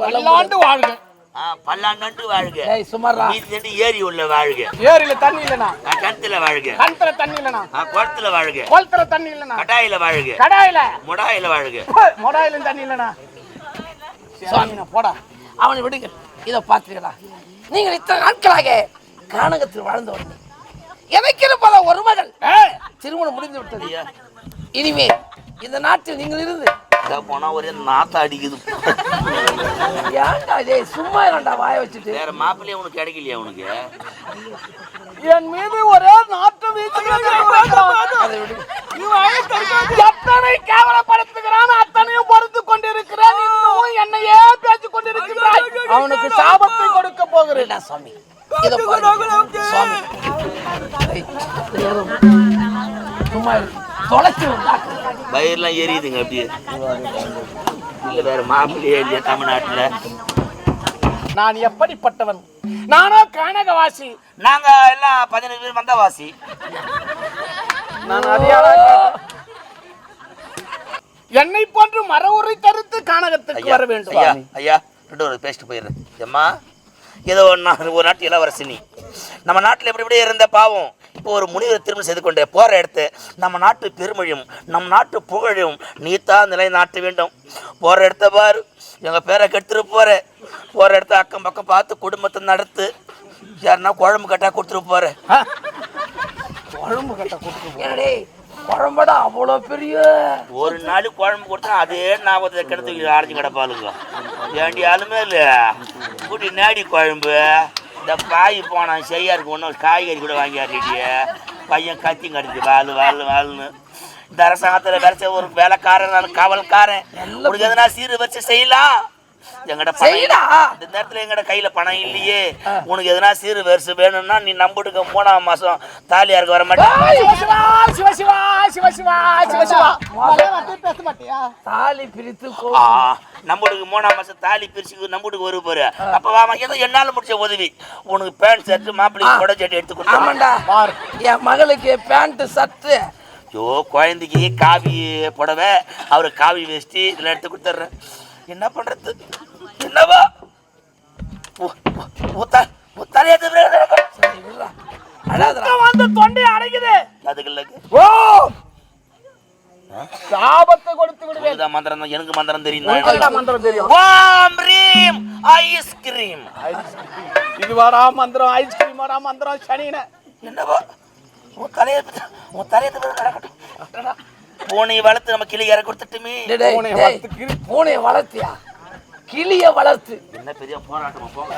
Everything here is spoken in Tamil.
பல்லாண்டு வாழ்க பல்லாண்டு வாழ்க. ஏய் சுமாரா. ஏரி உள்ள வாழ்க. ஏரியில தண்ணி இல்லனா கிணத்துல வாழ்க. கணத்துல தண்ணி இல்லனா குளத்துல வாழ்க. குளத்துல தண்ணி இல்லனா கடாயில வாழ்க. கடாயில. முடாயில வாழ்க. தண்ணி இல்லனா சுவாமினா போடா. அவனை விடுங்க. இதை பார்த்தீங்களா நீங்கள் இத்தனை நாட்களாக கானகத்தில் வாழ்ந்து வந்தீங்க எனக்கு பல ஒரு மகள். திருமணம் முடிந்து விட்டது. இனிமே இந்த நாட்டில் நீங்கள் இருந்து. போனா ஒரே நாத்தம் அடிக்குது. ஏன்டா இதே? சும்மா இரண்டா வாய வச்சுட்டு. வேற மாப்பிள்ளையே உனக்கு கிடைக்கலையா உனக்கு? என் மீது ஒரே நாட்டம் எத்தனை கேவலப்படுத்துகிறான் அத்தனையும் பொறுத்து கொண்டிருக்கிறான் இன்னும் என்னையே பேசிக் கொண்டிருக்கிறாய் அவனுக்கு சாபத்தை கொடுக்க போகிறேன். என்ன சுவாமி? சும்மா. தொலைச்சு பயிரெல்லாம் எரியுதுங்க அப்படியே. இல்ல வேற மாப்பிள்ளையே இல்லையா தமிழ்நாட்டுல? நான் எப்படிப்பட்டவன்? நானோ கனகவாசி. நாங்க எல்லாம் பதினஞ்சு பேர் வந்தவாசி நான் என்னை போன்று மர உரை தருத்து கானகத்துக்கு வர வேண்டும் ஐயா ஐயா ரெண்டு ஒரு பேசிட்டு போயிடுறேன். ஏம்மா ஏதோ ஒரு நாட்டு இளவரசி நம்ம நாட்டில் எப்படி இப்படி இருந்த பாவம். இப்போ ஒரு முனிவர் திருமணம் செய்து கொண்டே போற இடத்து நம்ம நாட்டு பெருமையும் நம் நாட்டு புகழும் நீத்தான் நிலை நாட்ட வேண்டும். போற இடத்த பாரு. எங்க பேரை கெடுத்துட்டு போற. போற இடத்த அக்கம் பக்கம் பார்த்து குடும்பத்தை நடத்து. யாருன்னா குழம்பு கட்டா கொடுத்துட்டு போற. குழம்பு கட்ட கொடுத்து என்னடே? குழம்படா அவ்வளோ பெரிய. ஒரு நாள் குழம்பு கொடுத்தா அதே ஞாபகத்தை கிடத்து அரைஞ்சு கிடப்பாளுங்க வேண்டிய ஆளுமே இல்லை கூட்டி நாடி குழம்பு. இந்த பாய் போனான் செய்யா இருக்கு ஒன்றும் காய்கறி கூட வாங்கி ஆட்டிட்டிய பையன் கத்தி கடிச்சு வாழு வாழு வாழுன்னு இந்த அரசாங்கத்தில் வேலை ஒரு வேலைக்காரன் நான் காவல்காரன். எதனா சீர் வச்சு செய்யலாம்? எங்கட பணம். இந்த நேரத்தில் எங்கட கையில பணம் இல்லையே. உனக்கு எதனா சீர் வரிசை வேணும்னா நீ நம்பிட்டுக்க மூணாம் மாசம் தாலியாருக்கு வர மாட்டேன். தாலி பிரித்து நம்மளுக்கு மூணாம் மாசம் தாலி பிரிச்சு நம்மளுக்கு வரும் பாரு. அப்ப வாமா ஏதோ என்னால முடிச்ச உதவி. உனக்கு பேண்ட் ஷர்ட் மாப்பிள்ளைக்கு கொடை சட்டை எடுத்து கொடுத்தா ஆமாண்டா. பார். என் மகளுக்கு பேண்ட் சட்டு ஐயோ குழந்தைக்கு காவி புடவை அவரு காவி வேஷ்டி இதெல்லாம் எடுத்து கொடுத்துட்றேன் என்ன பண்றது? என்னவா? வந்து தொண்டை அடைக்குது. அதுகளுக்கு ஓ! சாபத்தை கொடுத்து விடுவேன். உனக்குதான் மந்திரம்? தான் எனக்கு மந்திரம் தெரியும். மந்திரம் தெரியும். ஓம் ரீம் ஐஸ்கிரீம் இது வாடா மந்திரம் ஐஸ்கிரீம் மந்திரம் சனின என்னவா? உன் தலையை உன் தலையை நடக்கட்டும் பூனையை வளர்த்து நம்ம கிளி இற கொடுத்துட்டுமே. பூனையை வளர்த்தியா? கிளிய வளர்த்து. என்ன பெரிய போராட்டமா போங்க.